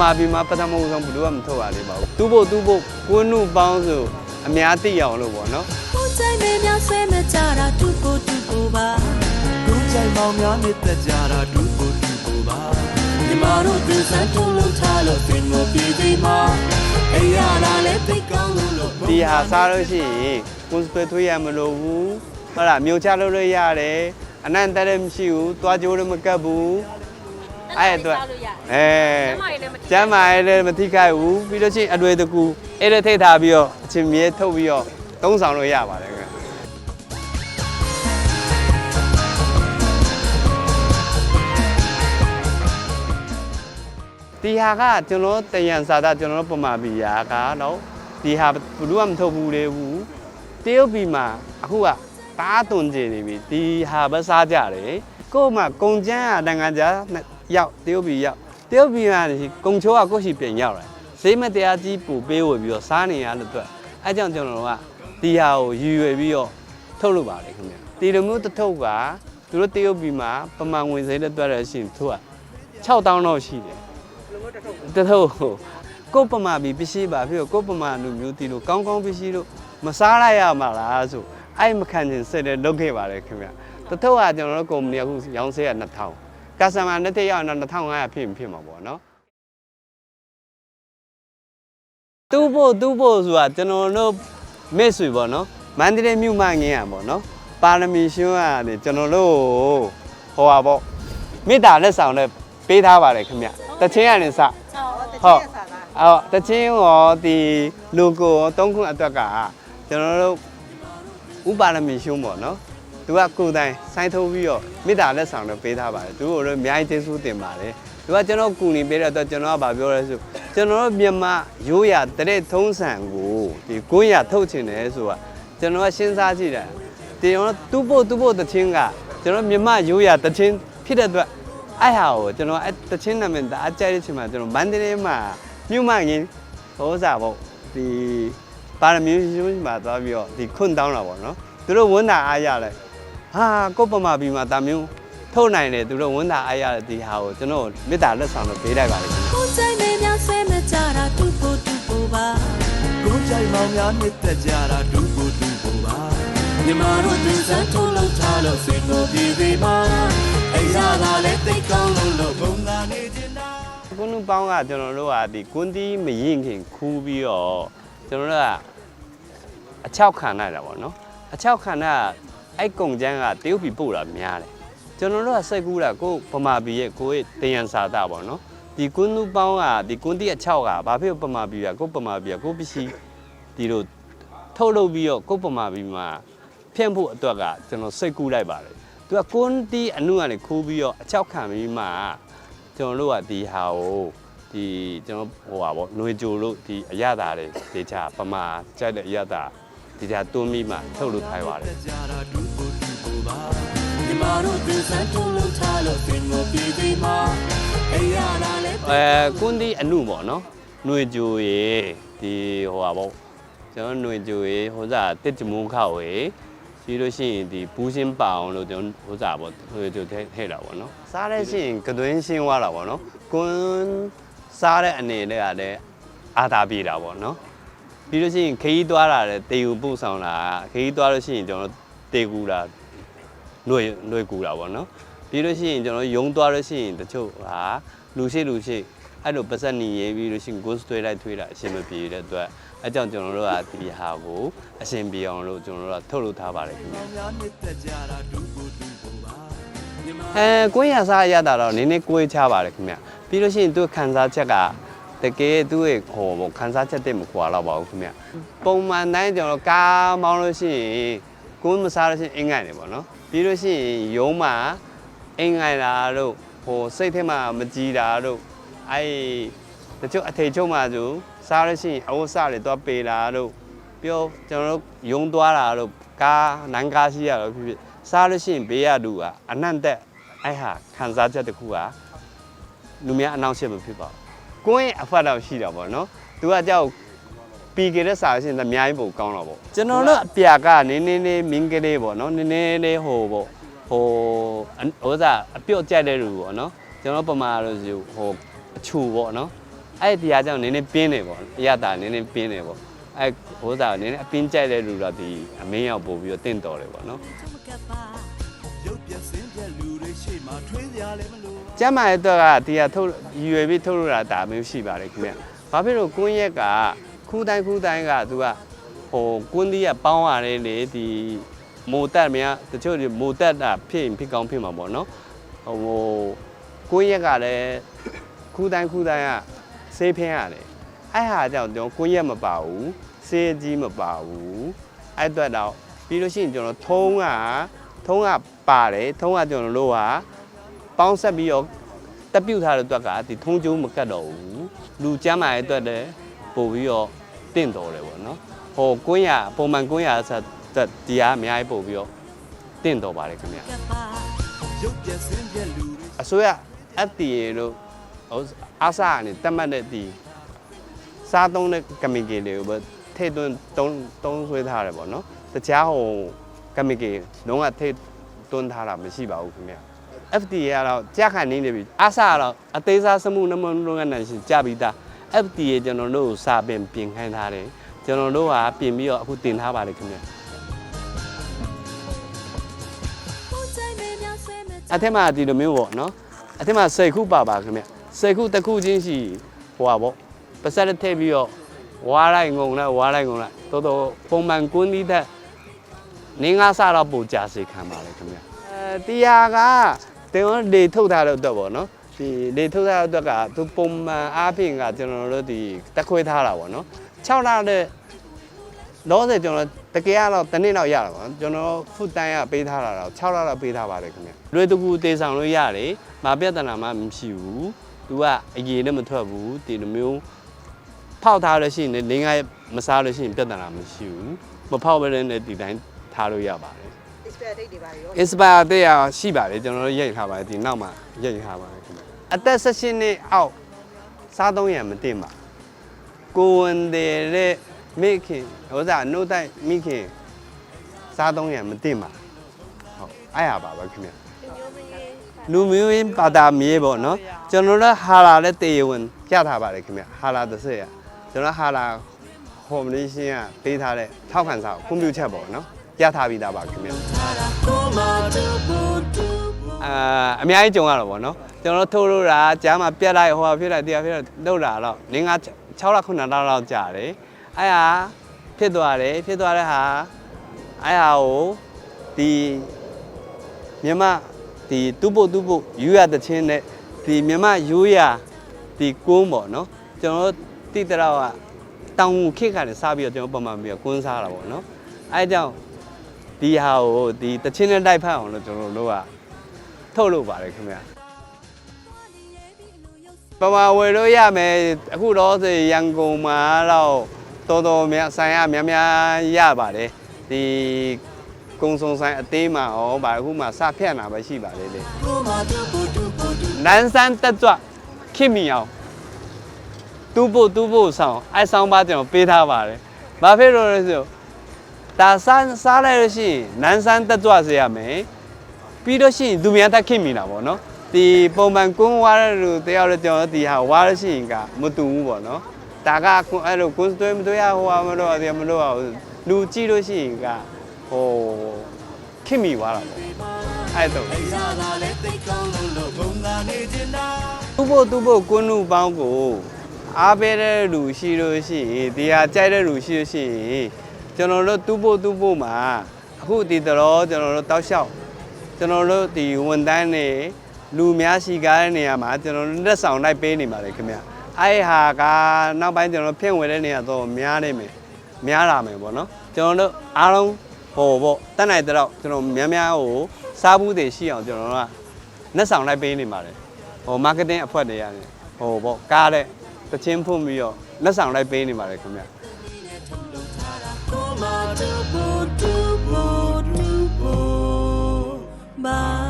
မာပြည်မှာပထမဆုံးဘယ်သူမှမထုတ်ရသေးပါဘူးတူဖို့တူဖို့ကွန်းနုပေါင်းဆိုအများသိအောင်လို့ပေါ့နော်ကိုယ်ကြိုက်မဲများဆွဲမကြတာတူကိုတူကိုပါကိုယ်ကြိုက်မောင်များနဲ့တက်ကြတာဒုကိုဒုကိုပါညီမတို့ဒီစံထုံးလို့ထားလို့သင်ကိုပြည်ပြီးမှာအေးရလာလေသိကောင်းလို့လို့ဒီဟာစားလို့ရှိရင်ကွန်စပယ်ထွေးရမလို့ဘူးဟုတ်လားမြို့ချလို့လို့ရတယ်အနန္တလည်းမရှိဘူးသွားကြိုးလည်းမကပ်ဘူး အဲ့အတွက်အဲကျမ်းမာရေးလည်းမထိခိုက်ဘူးပြီးလို့ရှိရင်အတွေ့တကူအဲ့ဒါထိတ်ထားပြီးတော့အချင်းမြဲထုတ်ပြီးတော့သုံးဆောင်လို့ရပါတယ်ခင်ဗျဒီဟာကကျွန်တော်တယံစာသားကျွန်တော်ပမာပီယာကတော့ဒီဟာဘယ်သူမှမထုတ်ဘူးလေဘူးတရုတ်ပြည်မှာအခုကတားသွန်ကျင်နေပြီဒီဟာပဲစားကြတယ်ကို့မှာကုံကျန်းကတန်ခါကြား ရောက်တရုတ်ပြည်ရောက်တရုတ်ပြည်မှာကုံချိုးကကိုယ့်ရှိပြန်ရောက်တယ်ဈေးမတရားကြီးပူပေးဝယ်ပြီးတော့စားနေရတဲ့အတွက်အဲကြောင့်ကျွန်တော်တို့ကဒီဟာကိုရည်ရွယ်ပြီးတော့ထုတ်လုပ်ပါလေခင်ဗျဒီလိုမျိုးတစ်ထုပ်ကသူတို့တရုတ်ပြည်မှာပမာငွေဈေးနဲ့တွက်ရရှင်သူက6000တော့ရှိတယ်တထုပ်ကိုယ်ပမာပြီးပစ္စည်းပါဖြစ်တော့ကိုယ်ပမာလူမျိုးတီလို့ကောင်းကောင်းပစ္စည်းလို့မစားလိုက်ရမှာလားဆိုအဲ့မခံချင်စစ်တဲ့လုပ်ခဲ့ပါတယ်ခင်ဗျတထုပ်ကကျွန်တော်တို့ကုမ္ပဏီအခုရောင်းစေးက2000 ကစတမာနဲ့တက်ရောက်ရင်တော့2500ဖြစ်ရင်ဖြစ်မှာပေါ့နော်တူဖို့တူဖို့ဆိုတာကျွန်တော်တို့မစ်ဆွေပေါ့နော်မန္တလေးမြို့မငင်းရပေါ့နော်ပါရမီရှင်ကနေကျွန်တော်တို့ဟိုပါပေါ့မေတ္တာလက်ဆောင်နဲ့ပေးထားပါတယ်ခင်ဗျတချင်းရနေစဟုတ်အော်တချင်းရောဒီလိုကိုရောသုံးခုအတွက်ကကျွန်တော်တို့ဥပါရမီရှုံးပေါ့နော် သူကကိုယ်တိုင်စိုင်းထုတ်ပြီးတော့မေတ္တာလက်ဆောင်တော့ပေးထားပါတယ်သူတို့အများကြီးကျေးဇူးတင်ပါတယ်သူကကျွန်တော်ကူညီပေးတဲ့အတွက်ကျွန်တော်ကဗာပြောရဲဆိုကျွန်တော်တို့မြန်မာရိုးရာတရက်ထုံးစံကိုဒီကိုရထုတ်ချင်တယ်ဆိုတာကျွန်တော်ကစဉ်းစားကြည့်တယ်ဒီကျွန်တော်တူဖို့တူဖို့တချင်းကကျွန်တော်မြန်မာရိုးရာတချင်းဖြစ်တဲ့အတွက်အဲ့ဟာကိုကျွန်တော်အဲ့တချင်းနာမည်တအားကြိုက်တဲ့အချိန်မှာကျွန်တော်မန္တလေးမှာမြို့မငင်းဟိုးစားပေါ့ဒီပါရမီရှင်မှာသွားပြီးတော့ဒီခွန့်တောင်းတာပေါ့နော်သူတို့ဝန်တာအားရလဲ ဟာကိုယ့်ပမာပြီးမှာဒါမျိုးထုတ်နိုင်တယ်သူတို့ဝန်တာအားရတဲ့ဒီဟာကိုကျွန်တော်မေတ္တာလက်ဆောင်တော့ပေးလိုက်ပါလိမ့်မယ်ကိုယ်ကြိုက်မဲများဆွဲမကြတာတူကိုတူကိုပါကိုယ်ကြိုက်မောင်များနဲ့တက်ကြတာဒုကိုဒုကိုပါညီမတို့ဒီစံထုံးလို့ထားလို့သင်ကိုပြည်ပြီးမှာအေးရလာလေသိကောင်းလို့လို့ဘုံသာနေချင်တာကွန်းနုပေါင်းကကျွန်တော်တို့ကဒီကွန်းတီးမရင်ခင်ခူးပြီးတော့ကျွန်တော်တို့ကအချောက်ခံနိုင်တာပေါ့နော်အချောက်ခံတာ အဲ့ကုံချမ်းကတရုတ်ပြည်ပို့တာများတယ်ကျွန်တော်တို့ကစိတ်ကူးတာကိုဗမာပြည်ရဲ့ကိုယ့်ရဲ့တယံစာတာပေါ့နော်ဒီကွန်းနုပေါင်းကဒီကွန်းတီးအချောက်ကဘာဖြစ်ဗမာပြည်ကကိုယ့်ဗမာပြည်ကကိုယ့်ပစ္စည်းဒီလိုထုတ်လုပ်ပြီးတော့ကိုယ့်ဗမာပြည်မှာဖြန့်ဖို့အတွက်ကကျွန်တော်စိတ်ကူးလိုက်ပါတယ်သူကကွန်းတီးအနုကနေခူးပြီးတော့အချောက်ခံပြီးမှကျွန်တော်တို့ကဒီဟာကိုဒီကျွန်တော်ဟိုပါဗောຫນွေကြိုလို့ဒီအရသာတွေဒေချာပမာကြိုက်တဲ့အရသာ ဒီချာတွန်းပြီးမှထုတ်လို့ထိုင်ပါတယ် ကြတာဒုကိုဒုကိုပါညီမတို့ဒီစံထုံးလို့ထားလို့သင်ကိုပြည်ပြီးမှာအေးရလာလေ အဲကွန်းဒီအနုပေါ့နော်ຫນွေကြိုရေဒီဟိုပါဗောကျွန်တော်ຫນွေကြိုရေဟိုစားတစ်ကြမုန်းခောက်ရေပြီးလို့ရှိရင်ဒီဘူးရှင်းပအောင်လို့ကျွန်တော်ဟိုစားဗောຫນွေကြိုထဲထည့်တာဗောနော်စားတဲ့ရှိရင်ကသွင်းရှင်းသွားတာဗောနော်ကွန်းစားတဲ့အနေနဲ့ကလည်းအာသာပြေတာဗောနော် ပြီးလို့ရှိရင်ခရီးသွားတာလည်းတေယူပို့ဆောင်တာခရီးသွားလို့ရှိရင်ကျွန်တော်တေကူတာနှွေနှွေကူတာပေါ့နော်ပြီးလို့ရှိရင်ကျွန်တော်ယုံသွားလို့ရှိရင်တချို့ဟာလူရှိလူရှိအဲ့လိုပတ်စက်နေရေးပြီးလို့ရှိရင် ghost တွေးလိုက်ထွေးတာအရှင်မပြေတဲ့အတွက်အဲကြောင့်ကျွန်တော်တို့ကဒီဟာကိုအရှင်ပြေအောင်လို့ကျွန်တော်တို့ကထုတ်လုပ်ထားပါတယ်ခင်ဗျမောင်များနဲ့တက်ကြတာဒုကိုဒုကိုပါညီမအဲကိုယ်ရစားရတာတော့နည်းနည်းကိုယ်ချပါတယ်ခင်ဗျပြီးလို့ရှိရင်သူခံစားချက်က တကယ်သူ့ရဲ့ဟိုပေါ့ခံစားချက်တဲ့မကွာတော့ပါဘူးခင်ဗျပုံမှန်တိုင်းကျွန်တော်ကားမောင်းလို့ရှိရင်ကိုယ်မစားလို့ရှိရင်အင်္ဂိုင်တယ်ပေါ့နော်ပြီးလို့ရှိရင်ရုံးမှာအင်္ဂိုင်တာတို့ဟိုစိတ်ထဲမှာမကြည်တာတို့အဲ့တချို့အထေချုပ်မှဆိုစားလို့ရှိရင်အဝတ်စတွေတော့ပေတာတို့ပြောကျွန်တော်တို့ယုံသွားတာတို့ကားနန်းကားရှိရတော့ဖြစ်ဖြစ်စားလို့ရှိရင်ဘေးရတူကအနံ့တက်အဲ့ဟာခံစားချက်တစ်ခုကလူများအနောက်ရှက်မဖြစ်ပါဘူး ကိုယ့်ရဲ့အဖတ်တော့ရှိတာပေါ့နော်သူကကြောက်ပြီးကြတဲ့စားလို့ရှိရင်အများကြီးပိုကောင်းတော့ပေါ့ကျွန်တော်တို့အပြာကနင်းနေနေမင်းကလေးပေါ့နော်နင်းနေနေဟိုပေါ့ဟိုဟိုစားအပြုတ်ကြိုက်တဲ့လူပေါ့နော်ကျွန်တော်ပမာလို့ဆိုဟိုအချူပေါ့နော်အဲ့ဒီတရားကြောင့်နည်းနည်းပြင်းတယ်ပေါ့အရတာနည်းနည်းပြင်းတယ်ပေါ့အဲ့ဟိုးသားနည်းနည်းအပင်းကြိုက်တဲ့လူတော့ဒီအမင်းရောက်ပို့ပြီးတော့တင့်တော်တယ်ပေါ့နော် ကြလည်းမလို့ကျမ်းမာရဲ့အတွက်ကဒီဟာထုတ်ရွယ်ပြီးထုတ်လို့တာဒါမျိုးရှိပါတယ်ခင်ဗျ။ဘာဖြစ်လို့ကွန်းရက်ကခူးတိုင်းခူးတိုင်းကသူကဟိုကွန်းသီးကပေါင်းရတယ်လေဒီမိုတက်များတချို့ဒီမိုတက်တာဖြစ်ရင်ဖြစ်ကောင်းဖြစ်မှာပေါ့နော်။ဟိုကွန်းရက်ကလည်းခူးတိုင်းခူးတိုင်းကဆေးဖင်းရတယ်။အဲ့ဟာကြောင့်ကျွန်တော်ကွန်းရက်မပါဘူး။ဆေးကြီးမပါဘူး။အဲ့အတွက်တော့ပြီးလို့ရှိရင်ကျွန်တော်ထုံးကထုံးကပါတယ်ထုံးကကျွန်တော်တို့က ပေါင်းဆက်ပြီးတော့တက်ပြုတ်ထားတဲ့အတွက်ကဒီထုံးကျိုးမကတ်တော့ဘူးလူကျမ်းမာရဲ့အတွက်လည်းပို့ပြီးတော့တင့်တော်တယ်ပေါ့နော်ဟိုကွင်းရပုံမှန်ကွင်းရဆက်တက်ဒီဟာအများကြီးပို့ပြီးတော့တင့်တော်ပါတယ်ခင်ဗျရုပ်ပြစင်းပြလူတွေအစိုးရ FDA တို့ဟိုအားစားကနေတက်မှတ်တဲ့ဒီစားသုံးတဲ့ကမီကယ်တွေကိုပဲထိတ်သွင်းတုံးတုံးဆွဲထားတယ်ပေါ့နော်တခြားဟိုကမီကယ်လုံးဝထိတ်သွင်းထားတာမရှိပါဘူးခင်ဗျ FDA ကတော့ကြာခံနေနေပြီအားစားကတော့အသေးစားစမှုနမလုံးကနိုင်ရှင်ကြာပြီးသား FDA ကျွန်တော်တို့ကိုစာပင်ပြင်ခိုင်းထားတယ်ကျွန်တော်တို့ကပြင်ပြီးတော့အခုတင်ထားပါတယ်ခင်ဗျအထက်မှာဒီလိုမျိုးပေါ့နော်အထက်မှာစိတ်ခုပါပါခင်ဗျစိတ်ခုတစ်ခုချင်းရှိဟိုပါပေါ့ပါစက်ထည့်ပြီးတော့ဝါလိုက်ငုံလိုက်ဝါလိုက်ငုံလိုက်တော်တော်ပုံမှန်ကွန်းသီးတဲ့နင်းငါးစားတော့ပိုကြာစေခံပါလေခင်ဗျအဲတရားက တင်ရောလေထုတ်ထားတဲ့အတွက်ပေါ့နော်ဒီလေထုတ်ထားတဲ့အတွက်ကသူပုံမှန်အားဖြင့်ကကျွန်တော်တို့ဒီတက်ခွေးထားတာပေါ့နော်6လတဲ့လောဆယ်ကျွန်တော်တကယ်ကတော့တစ်နှစ်တော့ရတာပါကျွန်တော်ဖုတ်တိုင်းကပေးထားတာတော့6လတော့ပေးထားပါတယ်ခင်ဗျလွယ်တကူတေးဆောင်လို့ရတယ်မပြဿနာမှမရှိဘူးသူကအရေနဲ့မထွက်ဘူးဒီလိုမျိုးဖောက်ထားလို့ရှိရင်လင်းကမစားလို့ရှိရင်ပြဿနာမရှိဘူးမဖောက်ဘဲနဲ့ဒီတိုင်းထားလို့ရပါတယ် expert date တွေပါရော inspire တဲ့ရရှိပါတယ်ကျွန်တော်တို့ရိုက်ထားပါတယ်ဒီနောက်မှာရိုက်ထားပါတယ်ခင်ဗျအသက်16နှစ်အောက်စားသုံးရမတင်ပါကိုဝန်တဲ့မိခင်ဟိုစားနှုတ်တိုက်မိခင်စားသုံးရမတင်ပါဟုတ်အဲ့ရပါပဲခင်ဗျလူမျိုးရင်းပါတာမြေပေါ့နော်ကျွန်တော်တို့ဟာလာနဲ့တေဝင်ကြထားပါတယ်ခင်ဗျဟာလာတစ်ဆက်ရကျွန်တော်ဟာလာဟိုမလေးရှင်းကပေးထားတဲ့ထောက်ခံစာကိုကွန်ပျူတာပေါ့နော် ပြထားပြီးသားပါခင်ဗျကိုမတူဘူးတူအာအများကြီးကြုံရတော့ဗောနော်ကျွန်တော်တို့ထိုးလို့တာကြားမှာပြက်လိုက်ဟိုဟာဖြစ်လိုက်တရားဖြစ်လိုက်လောက်တာတော့ငငါ6လ9လလောက်ကြာတယ်အဲ့ဟာဖြစ်သွားတယ်ဖြစ်သွားတဲ့ဟာအဲ့ဟာကိုဒီမြမဒီတူပုတ်တူပုတ်ယူရတဲ့ချင်းနဲ့ဒီမြမယူရဒီကုန်းပေါ့နော်ကျွန်တော်တို့တိတရောကတောင်ခစ်ခါနဲ့စားပြီးတော့ကျွန်တော်ပုံမှန်ပြီးတော့ကွန်းစားတာပေါ့နော်အဲ့ကြောင့် ဒီဟာကိုဒီတချင်းနဲ့တိုက်ဖက်အောင်လို့ကျွန်တော်တို့ကထုတ်လို့ပါတယ်ခင်ဗျာပမာဝယ်လို့ရမယ်အခုတော့ဆိုရန်ကုန်မှာတော့တော်တော်များဆိုင်ရများများရပါတယ်ဒီကုံစုံဆိုင်အသေးမှာရောဗာအခုမှစဖြတ်နာပဲရှိပါလေလေကိုမတူဘူးတူဘူးတူနန်းဆန်းတက်ကြွခင်မီအောင်တူဖို့တူဖို့ဆောင်အဲဆောင်ပါကျွန်တော်ပေးထားပါတယ်ဘာဖြစ်လို့လဲဆိုတော့ ဒါစားစားလိုက်လို့ရှိရင်နန်းဆန်းတက်ကြွစေရမယ်ပြီးတော့ရှိရင်သူများတက်ခင်မိတာပေါ့နော်ဒီပုံမှန်ကွန်းဝါတဲ့လူတယောက်လည်းကျွန်တော်ဒီဟာဝါရရှိရင်ကမတူဘူးပေါ့နော်ဒါကကွန်းအဲ့လိုကွန်းသွဲမသွဲရဟိုဟာမလို့ရတယ်မလို့အောင်လူကြည့်လို့ရှိရင်ကဟိုခင်မိသွားတာပေါ့အဲ့တော့အရာလာလဲသိကောင်းလို့လို့ဘုံသာနေချင်တာသူ့ဖို့သူ့ဖို့ကွန်းလူပေါင်းကိုအားပေးတဲ့လူရှိလို့ရှိရင်ဒီဟာကြိုက်တဲ့လူရှိလို့ရှိရင် ကျွန်တော်တို့သူ့ဖို့သူ့ဖို့မှာအခုဒီတော့ကျွန်တော်တို့တောက်လျှောက်ကျွန်တော်တို့ဒီဝန်တန်းနေလူများရှိကားတဲ့နေရာမှာကျွန်တော်တို့လက်ဆောင်လိုက်ပေးနေပါတယ်ခင်ဗျအဲ့ဟာကနောက်ပိုင်းကျွန်တော်ဖြင့်ဝယ်တဲ့နေရာတော့များနေမယ်များလာမယ်ပေါ့နော်ကျွန်တော်တို့အားလုံးဟိုပေါ့တက်နိုင်တဲ့တော့ကျွန်တော်များများဟိုစားဘူးတွေရှိအောင်ကျွန်တော်တို့ကလက်ဆောင်လိုက်ပေးနေပါတယ်ဟို marketing အဖွဲ့တွေရတယ်ဟိုပေါ့ကားတဲ့တချင်းဖွင့်ပြီးတော့လက်ဆောင်လိုက်ပေးနေပါတယ်ခင်ဗျကိုမတူဘူးတူဘူးတူဘူး Bye.